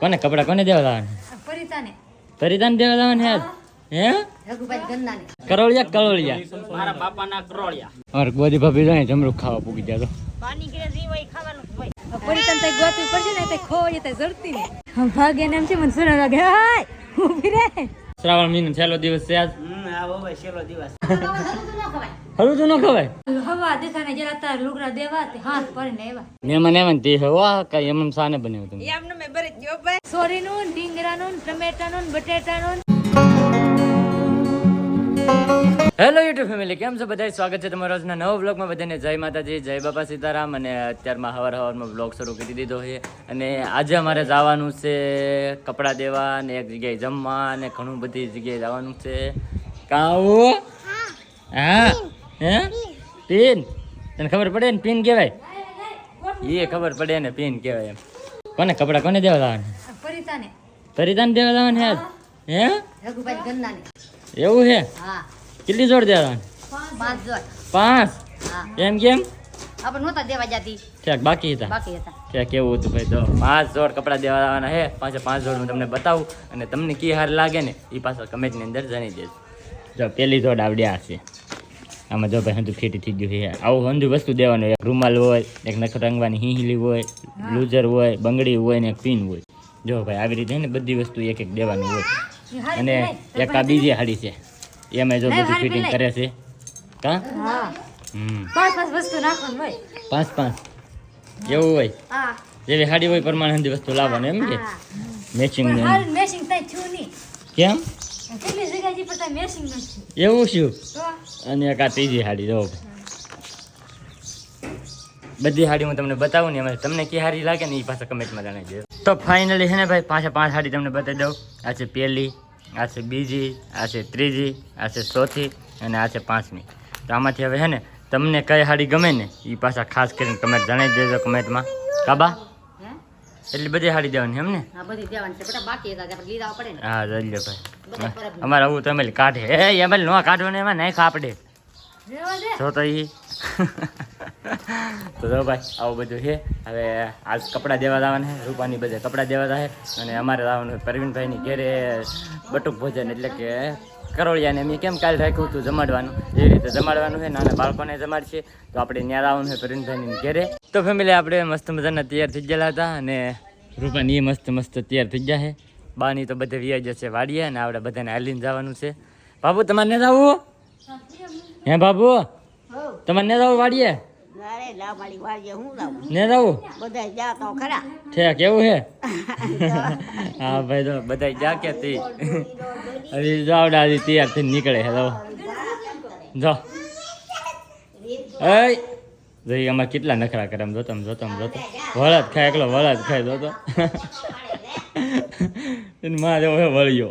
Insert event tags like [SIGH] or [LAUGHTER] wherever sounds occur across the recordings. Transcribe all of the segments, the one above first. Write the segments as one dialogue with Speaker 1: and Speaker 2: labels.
Speaker 1: કોને કપડા કોને દેવા લાવવાના
Speaker 2: પરિતાને
Speaker 1: પરિધાન દેવા લાવવાના હે. કરોળિયા કરોળિયા.
Speaker 3: મારા બાપાના કરોળિયા.
Speaker 1: ઓર ગોદી ભાભી જોઈએ જમરૂખ ખાવા પૂગી જાય તો.
Speaker 2: પરિતાન તે ગોતી પડશે ને તે ખોઈ તે જડતી ને. ભાગે ને એમ છે મને સુરા લાગે હાય ઊભી રે
Speaker 1: શ્રાવણ મહિનો છેલ્લો દિવસ છે આજ.
Speaker 3: છેલ્લો દિવસ.
Speaker 1: હરું તો ન ખવાય.
Speaker 2: હવા દેખાને જરા તાર લુગડા દેવા તે હાથ પડીને એવા.
Speaker 1: મહેમાન એમાં તે હવા કઈ એમ એમ સાને બન્યો તમે
Speaker 2: સોરીનું ડીંગરાનું ટમેટાનું બટેટાનું.
Speaker 1: હેલો યુટ્યુબ ફેમિલી કેમ છો બધા સ્વાગત છે તમારા આજના નવો બ્લોગમાં બધાને જય માતાજી જય બાપા સીતારામ. અને અત્યારમાં હવાર હવારમાં બ્લોગ શરૂ કરી દીધો છે. અને આજે અમારે જવાનું છે કપડાં દેવા અને એક જગ્યાએ જમવા અને ઘણું બધી જગ્યાએ જવાનું છે. કાવો? હા. હે? પિન. તને ખબર પડે ને પિન કહેવાય એ ખબર પડે ને પિન કહેવાય એમ. કોને કપડાં કોને દેવા લાવવાના
Speaker 2: પરિતાને
Speaker 1: પરિધાન દેવા લાવવાના હે.
Speaker 2: હે?
Speaker 1: એવું છે?
Speaker 2: હા.
Speaker 1: કેટલી જોડ દેવાની?
Speaker 2: પાંચ જોડ.
Speaker 1: પાંચ એમ કેમ?
Speaker 2: આપણે નહોતા દેવા જાતી.
Speaker 1: ઠેક બાકી હતા.
Speaker 2: બાકી હતા.
Speaker 1: ક્યાં કેવું હતું ભાઈ? તો પાંચ જોડ કપડાં દેવા આવવાના છે. પાંચે પાંચ જોડ હું તમને બતાવું અને તમને કી હાર લાગે ને એ પાછળ કમેન્ટની અંદર જાણી દેજો. જો પેલી જોડ આવડ્યા હશે આમાં જો ભાઈ હંધુ ફીટી થઈ ગયું છે. આવું હંધુ વસ્તુ દેવાનું એક રૂમાલ હોય એક નખ રંગવાની હિંહલી હોય લૂઝર હોય બંગડી હોય ને એક પિન હોય. જો ભાઈ આવી રીતે ને બધી વસ્તુ એક એક દેવાનું હોય. અને એક આ બીજી હાડી છે. એમાં જો બધું ફિટિંગ કરે છે. કા? હમ.
Speaker 2: પાંચ પાંચ વસ્તુ નાખવાનું હોય.
Speaker 1: પાંચ પાંચ. એવું હોય. જેવી હાડી હોય પ્રમાણે હંધી વસ્તુ લાવવાની એમ કે? મેચિંગ
Speaker 2: થયું નહીં.
Speaker 1: કેમ? એવું શું અને એક આ ત્રીજી હાડી જો. બધી હાડી હું તમને બતાવું ને એમાં તમને કઈ સારી લાગે ને એ પાછા કમેન્ટમાં જણાવી દેજો તો ફાઇનલી છે ને ભાઈ પાછા પાંચ હાડી તમને બતાવી દઉં. આ છે પહેલી આ છે બીજી આ છે ત્રીજી આ છે ચોથી અને આ છે પાંચમી. તો આમાંથી હવે હે ને તમને કઈ સાડી ગમે ને એ પાછા ખાસ કરીને કમેન્ટ જણાવી દેજો કમેન્ટમાં કાબા એટલી બધી સાડી દેવાની એમ ને?
Speaker 2: હા
Speaker 1: લો ભાઈ. અમારે આવું તમે કાઢે. એ એમ નો કાઢવાનું એમાં નાખ આપણે. જો તો ઈ. તો જો ભાઈ આવું બધું છે. હવે આજ કપડાં દેવા લાવવાના છે. રૂપાની બધે કપડાં દેવા જાય અને અમારે લાવવાનું પ્રવીણભાઈની ઘેરે બટુક ભોજન. એટલે કે કરોળિયાને મેં કેમ કાલ રાખ્યું હતું જમાડવાનું? એ રીતે જમાડવાનું છે નાના બાળકોને જમાડશે. તો આપણે ત્યાં આવવાનું છે પ્રવીણભાઈની ઘેરે. તો ફેમિલી આપણે મસ્ત મજાના તૈયાર થઈ ગયેલા હતા અને રૂપાની એ મસ્ત મસ્ત તૈયાર થઈ ગયા છે. બાની તો બધે વ્યાજ જશે વાડીએ અને આપણે બધાને હાલીને જવાનું છે. બાબુ તમારે ને જવું? હે બાબુ? તમારે ને જવું વાડીએ?
Speaker 4: અરે લા મારી વાજે હું લાવું?
Speaker 1: ને જવું
Speaker 4: બધા જા તો ખરા.
Speaker 1: છે કેવું હે? [LAUGHS] હા ભાઈ તો બધા જા કે તી. હવે જાવડા હજી તૈયાર થઈને નીકળે છે જો જો એય આમાં કેટલા નખરા કરે આમ જોતો જોતો જોતો. વળદ ખાય એકલો વળદ ખાય જોતો. માં જેવો હે વળ્યો.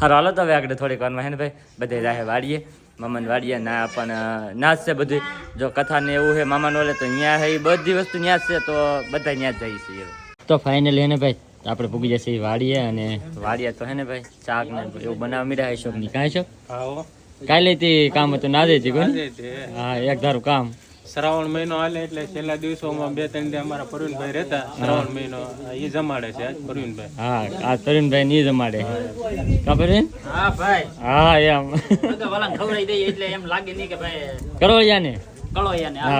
Speaker 1: હારો હાલો તો હવે આગળ થોડીક વારમાં હે ને ભાઈ? બધા રાહે વાડીએ. મામાને વાડિયા ના પણ ના છે બધું. જો કથા ને એવું છે મામાનો ઓલે તો ત્યાં છે એ બધી વસ્તુ ત્યાં છે તો બધા ત્યાં જાય છે તો ફાઇનલી હે ને ભાઈ આપણે પૂગી જશે વાડીએ અને વાડીએ તો હે ને ભાઈ શાક ને એવું બનાવવા મીડા હે શોપની કાંઈ છો?
Speaker 5: આવો
Speaker 1: કાલે તે કામ હતું ના દેતી કોઈ
Speaker 5: આજે તે
Speaker 1: હા એક ધારું કામ.
Speaker 5: શ્રાવણ મહિનો હાલે એટલે છેલ્લા દિવસોમાં બે ત્રણ દી અમારા પ્રવીણભાઈ રહેતા. શ્રાવણ મહિનો એ જમાડે છે આજ પ્રવીણભાઈ
Speaker 1: હા આ તરુણભાઈ ની જમાડે. ખબર છે
Speaker 3: હા ભાઈ.
Speaker 1: હા એમ.
Speaker 3: તો ખવડાવી દઈએ એટલે એમ લાગે નહીં કે ભાઈ
Speaker 1: કરોળિયા ને કરોળિયા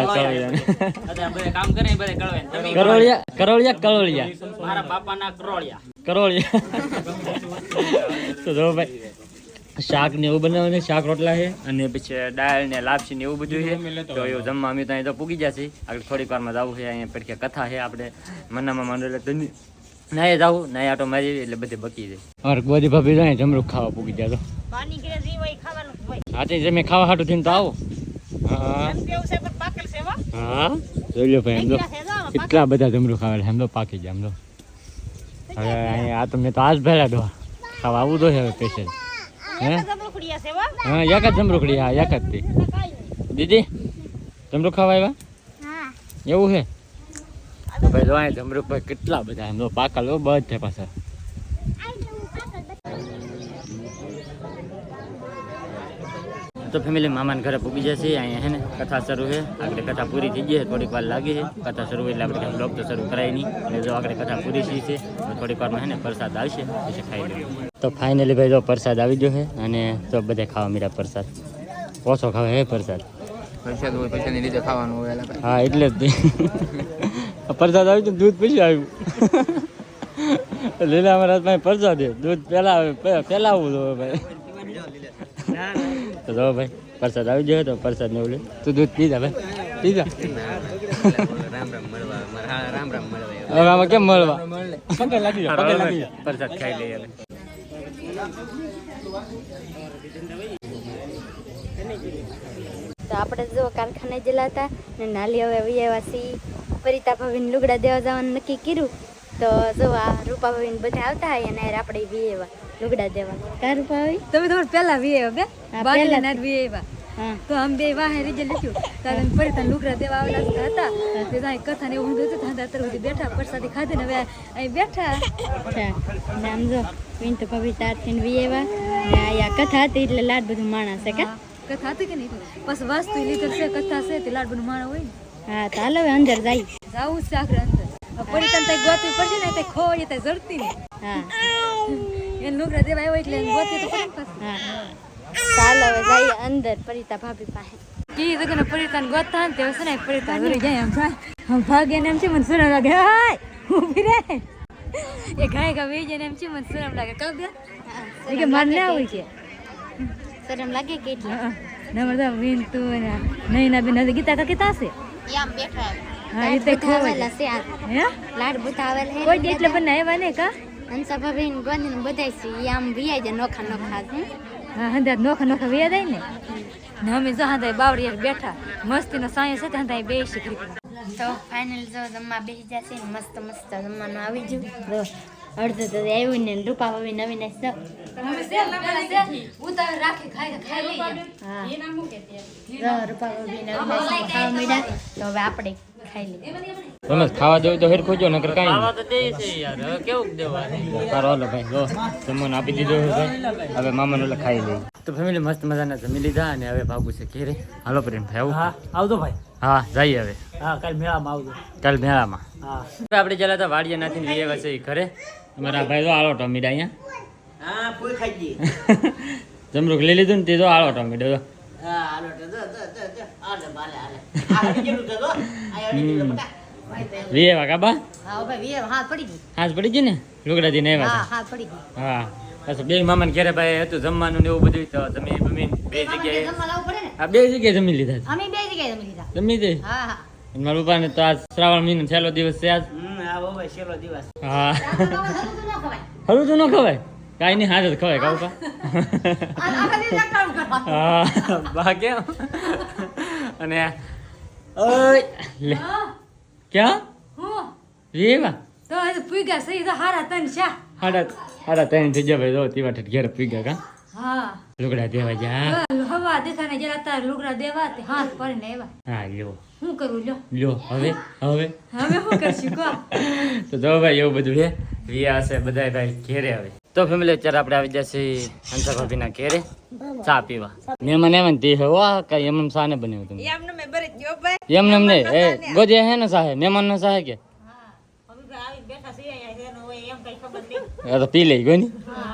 Speaker 1: કરોળિયા [LAUGHS] શાક ને એવું બનાવવાનું શાક રોટલા છે અને પછી દાળ ને લાપસી ને એવું બધું છે. તો એવું જમવા અમે ત્યાં તો પૂગી જશે આગળ થોડીક વારમાં જવું છે અહીંયા પડખે કથા છે આપણે. મનામાં માંડો એટલે ધન્ય. નાય જવું નાય આટો મારી એટલે બધે બકી જાય. અમારે બધી ભાભી જાય જમરૂક ખાવા પૂગી જાય તો.
Speaker 4: પાણી ઘરે જી હોય ખાવાનું હોય.
Speaker 1: હા તે તમે ખાવા હાટું થઈને તો આવો. હા.
Speaker 4: કેવું છે પણ પાકેલ છે હો?
Speaker 1: હા. જોઈ લો ભાઈ એમ તો કેટલા બધા જમરૂ ખાવા એમ તો પાકી જાય એમ તો. હવે અહીંયા આ તો મેં તો આજ ભેળા દો. ખાવા આવું તો છે હવે સ્પેશિયલ હે? એક જ જમરૂખડી હા. એક જ તે. દીદી જમરૂખ ખાવા આવ્યા? એવું છે ભાઈ જો જમરૂખ ભાઈ કેટલા બધા એમ તો પાકા લો બધે પાછા. તો ફેમિલી મામાને ઘરે પૂગી જશે અહીંયા હે ને કથા શરૂ છે આગળ કથા પૂરી થઈ ગઈ છે થોડીક વાર લાગી છે. કથા શરૂ એટલે આપણે બ્લોગ તો શરૂ કરાય નહીં. અને જો આગળ કથા પૂરી થઈ છે તો થોડીક વારમાં હે ને પ્રસાદ આવશે પછી ખાઈ લઈએ. તો ફાઇનલી ભાઈ જો પ્રસાદ આવી ગયો છે અને તો બધે ખાવા મીરા પ્રસાદ. ઓછો ખાવે હે પ્રસાદ.
Speaker 6: પ્રસાદ હોય પૈસાની રીતે ખાવાનું હોય
Speaker 1: હા એટલે જ. પ્રસાદ આવ્યું તો દૂધ પછી આવ્યું. લીલા અમારા પાસે પ્રસાદ દૂધ પહેલા પહેલા આવવું જોઈએ ભાઈ. તો જો ભાઈ પ્રસાદ આવી ગયો તો પ્રસાદ ને ઓલું તું દૂધ પીધા ભાઈ. પીધા
Speaker 6: રામ રામ મળવા રામ રામ મળવા?
Speaker 1: કેમ મળવા પગે લાગી પગે લાગી જાય પ્રસાદ ખાઈ લઈએ હવે.
Speaker 2: તો આપણે જો કારખાને ગયેલા હતા ને નાલી હવે આવ્યા સી પરિતા ભાવીને લુગડા દેવા જવાનું નક્કી કર્યું. તો જો આ રૂપા ભાવીને બધા આવતા હોય અને આપણે આવ્યા. લુગડા દેવા કારું રૂપા
Speaker 7: તમે તમારે પહેલા વી આવ્યા બે?
Speaker 2: હા,
Speaker 7: બાકી ના વી આવ્યા તો આમ બે વાહે રીજે લખ્યું. તારે ફરી તને લુગડા દેવા આવેલા હતા. તે ત્યાં કથા ને બધું હતું ત્યાં અત્યારે બેઠા પ્રસાદી ખાધે ને હવે અહીં બેઠા.
Speaker 2: અચ્છા. જો આમ તો વિંતુ તાર તારથી વી આવ્યા અહીંયા કથા હતી એટલે લાડ બધું માણસ છે કે?
Speaker 7: કથા હતી કે નહીં બસ વાસ્તુ લીધર છે કથા છે તે લાડ બધું માણા હોય ને.
Speaker 2: હા તો હાલ હવે અંદર જાય.
Speaker 7: જાવું છે આખરે અંદર. પડી તને ગોતવી પડશે ને તે ખોવાય ત્યાં જડતી ને
Speaker 2: હા.
Speaker 7: એને આવ્યો એટલે ને પાછું.
Speaker 2: હા ચાલો હવે જઈએ અંદર પરિતા ભાભી પાસે.
Speaker 7: કી ને તે છે ને પરિતાન વળી જાય આમ આમ ભાગે ને એમ છે મને સુરમ લાગે. હાય ઊભી રે. એ ગાય ગા વેઈ ને એમ છે મને સુરમ લાગે. કાં? બે કે માર ના હોય કે?
Speaker 2: શરમ લાગે કે એટલે
Speaker 7: ના મરદા વિન તું ને નહીં ના બેન ગીતા કીતા
Speaker 2: છે બેઠા
Speaker 7: હા એ તે ખોવાય
Speaker 2: છે આ.
Speaker 7: હે?
Speaker 2: લાડ બુતા આવેલા હે
Speaker 7: કોઈ એટલે આવ્યા ને કા?
Speaker 2: હંસા ભાભી ને ગોંધી બધા છે આમ વિયાય જાય નોખા નોખા?
Speaker 7: હા? હંદા નોખા નોખા વેયા જાય ને? ને અમે જો હા બાવડી બેઠા મસ્તીનો સાયો છે ત્યાં ત્યાં બેસી શીખરી
Speaker 2: તો ફાઇનલ જો જમવા બેસી જશે ને મસ્ત મસ્ત જમવાનું આવી જો અડધું તો આવ્યું ને રૂપા ભાભી નવી જ
Speaker 7: ઉતાર રાખી ખાઈ ખાઈ લઈએ.
Speaker 2: હા. જો રૂપા ભાભી નવીન જ ખાવા મીડા તો હવે આપણે ખાઈ લે.
Speaker 1: તમે ખાવા દેવું તો હેરખું જો નકર કાઈ
Speaker 3: ખાવા તો દે છે યાર. કેવું દેવા
Speaker 1: નહીં. સારો હાલો ભાઈ જો જમવાનું આપી દીધો છે. હવે મામાને એટલે ખાઈ લઈએ. તો ફેમિલી મસ્ત મજાના જમી લીધા અને હવે ભાગું છે ઘેરે. હાલો પ્રેમ ભાઈ આવું.
Speaker 3: હા આવજો ભાઈ.
Speaker 1: હા જઈએ હવે.
Speaker 3: હા કાલ મેળામાં આવજો.
Speaker 1: કાલ મેળામાં.
Speaker 3: હા.
Speaker 1: આપણે જલા હતા વાડીએ નાખીને વીએ વસે ઘરે. અમારા ભાઈ તો આળો ટમીડા અહીંયા.
Speaker 3: હા ફૂલ ખાઈ ગઈ. [LAUGHS]
Speaker 1: જમરૂક લઈ લીધું ને તે તો આળો ટમીડો
Speaker 3: હા હાલો તો જો જો જો. આલે બાલે આલે આ હરી તો
Speaker 1: વીએ વાગા બા?
Speaker 4: હા ભાઈ વીએ હાથ પડી ગઈ.
Speaker 1: હાથ પડી ગઈ ને? લુગડા દીને
Speaker 4: હા
Speaker 1: આવ્યા
Speaker 4: હાથ પડી ગઈ.
Speaker 1: હા. બે મામા ઘેરે ભાઈ હતું જમવાનું ને એવું બધું તો જમી બમી બે જગ્યાએ
Speaker 4: ને?
Speaker 1: બે જગ્યાએ જમી લીધા
Speaker 4: અમે બે જગ્યાએ જમી લીધા.
Speaker 1: જમી દે
Speaker 4: હા
Speaker 1: મારા પપ્પાને તો આજ શ્રાવણ મહિનો છેલ્લો દિવસ છે આજ. હા.
Speaker 4: ન
Speaker 1: હરું તો ન ખવાય? કાંઈ નહીં હાજર ખવાય કાઉ પા
Speaker 4: આ આખા દિવસ એક કામ કરવાનું
Speaker 1: હા બા કેમ અને ઓય. ક્યાં?
Speaker 7: હું?
Speaker 1: રેવા?
Speaker 7: તો આજે પૂગ્યા સહી તો હારા તન શા
Speaker 1: હાડા હાડા તન થઈ જાય તો જો તીવા ઠેઠ ઘેર પી ગયા કા?
Speaker 7: હા.
Speaker 1: લુગડા દેવા જા.
Speaker 7: હવા દેખાને જરા તાર લુગડા દેવા તે હાથ પડીને આવ્યા.
Speaker 1: હા લ્યો.
Speaker 7: શું કરું લ્યો.
Speaker 1: લ્યો હવે? હવે?
Speaker 7: હવે શું કરશું કો. [LAUGHS]
Speaker 1: તો જો ભાઈ એવું બધું હે વિયા હશે બધા ભાઈ ઘેરે હવે તો ફેમિલી અત્યારે આપણે આવી જશે હંસા ભાભીના ઘેરે. ચા પીવા. મહેમાન એમ તે હે વાહ કઈ એમ સા ને બન્યું તમે. ભાઈ. એમને એ ગોજે હે ને સાહે મહેમાન નો સાહે કે? એ તો પી લઈ ગયો ની.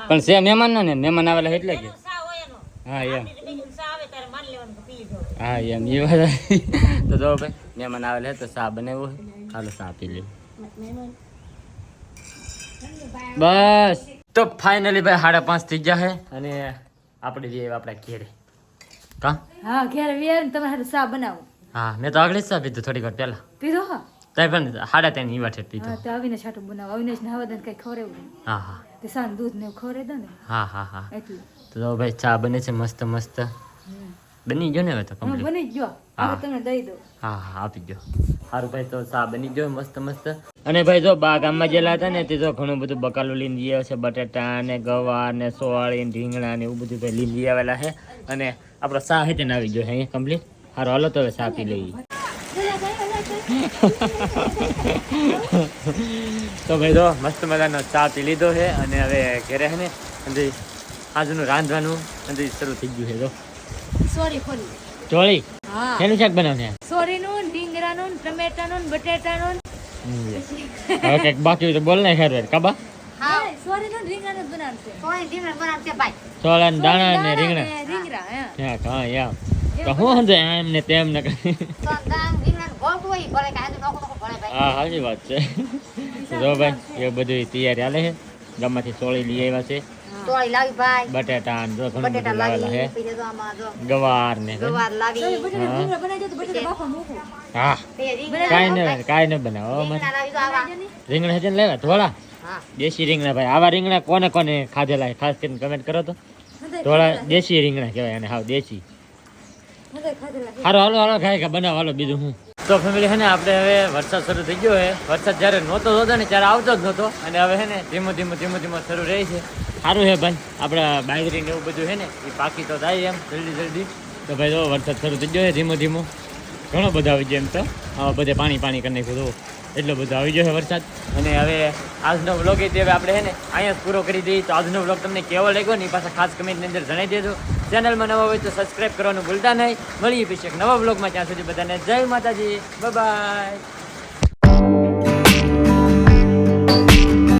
Speaker 1: પણ સે મહેમાન ને મહેમાન આવેલા એટલે કે? હા એમ. હા એમ એ વાત તો જો ભાઈ મહેમાન આવેલા તો ચા બનાવ્યો હાલો ચા પી લઈએ બસ. તો ફાઇનલી ભાઈ સાડા પાંચ થઈ ગયા છે અને આપણે જઈએ આપણા ઘેરે. કા?
Speaker 7: હા ઘેરે વેર તમે હારે સા બનાવો.
Speaker 1: હા મેં તો આગળ જ ચા પીધું થોડી વાર પહેલા.
Speaker 7: પીધો હા?
Speaker 1: તાઈ પણ સાડા ત્રણ ઈ વાટે પીધો.
Speaker 7: હા તો આવીને છાટું બનાવો. આવીને જ નાવા દે કઈ ખવડાવું
Speaker 1: હા હા.
Speaker 7: તે સાન દૂધ ને ખવડાવી દો ને.
Speaker 1: હા હા હા.
Speaker 7: એટલે.
Speaker 1: તો ભાઈ ચા બને છે મસ્ત મસ્ત. બની ગયો ને હવે તો કમ્પ્લીટ
Speaker 7: બની ગયો.
Speaker 1: હા.
Speaker 7: હવે તમને દઈ દો.
Speaker 1: હા હા આપી ગયો. સારું ભાઈ તો સા બની ગયો મસ્ત મસ્ત. અને ભાઈ જો બા ગામમાં ગયેલા હતા ને તે ઘણું બધું બકાલું લઈને જઈ આવ્યા છે બટેટા ને ગવા ને સોળી ને રીંગણા ને એવું બધું ભાઈ લઈને જઈ આવેલા છે અને આપણો ચા હે તેને આવી ગયો છે અહીંયા કમ્પ્લીટ સારું હાલો તો હવે ચા પી લઈએ. તો ભાઈ તો મસ્ત મજાનો ચા પી લીધો છે અને હવે ઘેરે છે ને અંદર આજનું રાંધવાનું અંદર શરૂ થઈ ગયું છે તો
Speaker 7: સોરી ફોરી
Speaker 1: ચોળી?
Speaker 7: હા.
Speaker 1: શેનું શાક બનાવને
Speaker 7: સોરીનું ડીંગરાનું ટમેટાનું બટેટાનું.
Speaker 1: હવે કંઈક બાકી હોય તો બોલ ને ખેર કાબા
Speaker 4: હા
Speaker 7: સોરીનું રીંગણાનું બનાવશે
Speaker 4: સોની રીંગણ બનાવશે ભાઈ.
Speaker 1: ચોળા ને દાણા ને રીંગણા.
Speaker 7: રીંગણા હા.
Speaker 1: હા યાર. તો હું સમજે એમ ને તેમ ને કરી
Speaker 4: તો દાળ રીંગણ ગોળતું હોય ભલે કાંઈ નોખો નોખો ભલે ભાઈ.
Speaker 1: હા સાચી વાત છે. તો જો ભાઈ એ બધું તૈયારી હાલે છે. ગામમાંથી ચોળી લઈ આવ્યા છે.
Speaker 4: ચોળી લાવી ભાઈ.
Speaker 1: બટેટા જો ઘણું બધું લાવેલા ગવાર ને
Speaker 4: ગવાર લાવી.
Speaker 7: રીંગણા બનાવી દો તો બટેટા બાફા મૂકો.
Speaker 1: હા.
Speaker 4: પછી રીંગણા
Speaker 1: કાંઈ ન બનાવો
Speaker 4: રીંગણા લાવી તો આવા.
Speaker 1: રીંગણા છે લેવા?
Speaker 4: ધોળા?
Speaker 1: દેશી રીંગણા ભાઈ. આવા રીંગણા કોને કોને ખાધેલા ખાસ કરીને કમેન્ટ કરો તો. ધોળા દેશી રીંગણા કહેવાય અને હાવ દેશી. હારો હાલો હાલો ખાય કે બનાવ હાલો બીજું હું. તો ફેમિલી છે ને આપણે હવે વરસાદ શરૂ થઈ ગયો છે. વરસાદ જ્યારે નહોતો થતો ને ત્યારે આવતો જ નહોતો. અને હવે છે ને ધીમો ધીમો ધીમો ધીમો શરૂ રહે છે. સારું છે ભાઈ. આપણા બાજરી ને એવું બધું છે ને, એ પાકી તો થાય એમ જલ્દી જલ્દી. તો ભાઈ જો વરસાદ શરૂ થઈ ગયો છે ધીમો ધીમો. ઘણો બધો આવી ગયો એમ તો. હવે બધે પાણી પાણી કરી નાખ્યું એટલો બધો આવી ગયો છે વરસાદ. અને હવે આજનો વ્લોગ એ હવે આપણે છે ને, અહીંયા પૂરો કરી દઈએ. તો આજનો વ્લોગ તમને કેવો લાગ્યો ને, એ પાછા ખાસ કમેન્ટની અંદર જણાવી દેજો. ચેનલમાં નવા હોય તો સબસ્ક્રાઈબ કરવાનું ભૂલતા નહીં. મળીએ પછી એક નવા વ્લોગમાં ત્યાં સુધી બધાને જય માતાજી. બાય